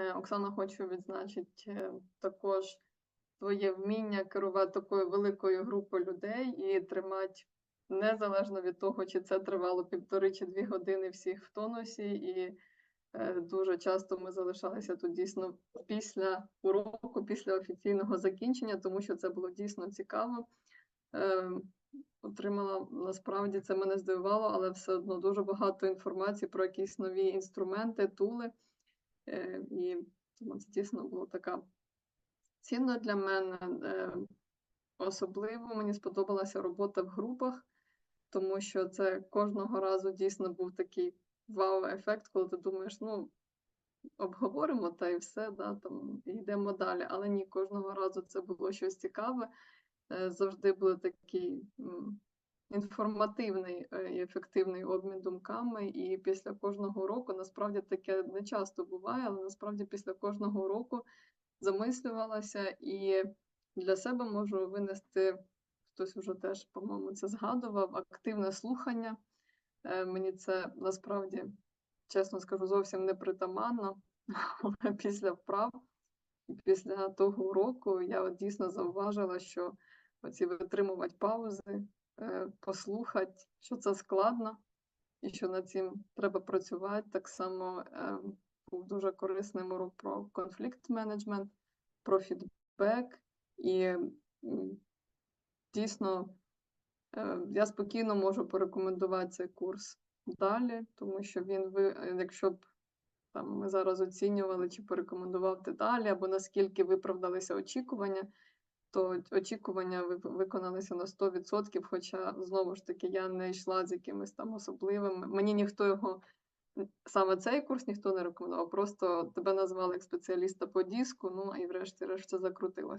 Е, Оксана, хочу відзначити е, також твоє вміння керувати такою великою групою людей і тримати незалежно від того, чи це тривало півтори чи дві години всіх в тонусі. І е, дуже часто ми залишалися тут дійсно після уроку, після офіційного закінчення, тому що це було дійсно цікаво. Отримала насправді це мене здивувало, але все одно дуже багато інформації про якісь нові інструменти, тули. Е, І тому це дійсно було така цінно для мене. Е, Особливо мені сподобалася робота в групах, тому що це кожного разу дійсно був такий вау-ефект, коли ти думаєш, ну, обговоримо та і все, да, там, йдемо далі. Але ні, кожного разу це було щось цікаве. Е, Завжди такий м, інформативний е, і ефективний обмін думками. І після кожного уроку, насправді таке не часто буває, але насправді після кожного уроку замислювалася і для себе можу винести, хтось уже теж, по-моєму, це згадував, активне слухання. Е, Мені це насправді, чесно скажу, зовсім не притаманно, після вправ і після того уроку я от дійсно зауважила, що оці витримувати паузи, послухати, що це складно і що над цим треба працювати. Так само е, був дуже корисним урок про конфлікт менеджмент, про фідбек. І дійсно е, я спокійно можу порекомендувати цей курс далі, тому що він ви, е, якщо б там ми зараз оцінювали, чи порекомендував ти далі, або наскільки виправдалися очікування, то очікування ви- виконалися на 100%, хоча знову ж таки я не йшла з якимись там особливими. Мені ніхто його саме цей курс ніхто не рекомендував. Просто тебе назвали як спеціаліста по диску, ну і врешті-решт це закрутилося.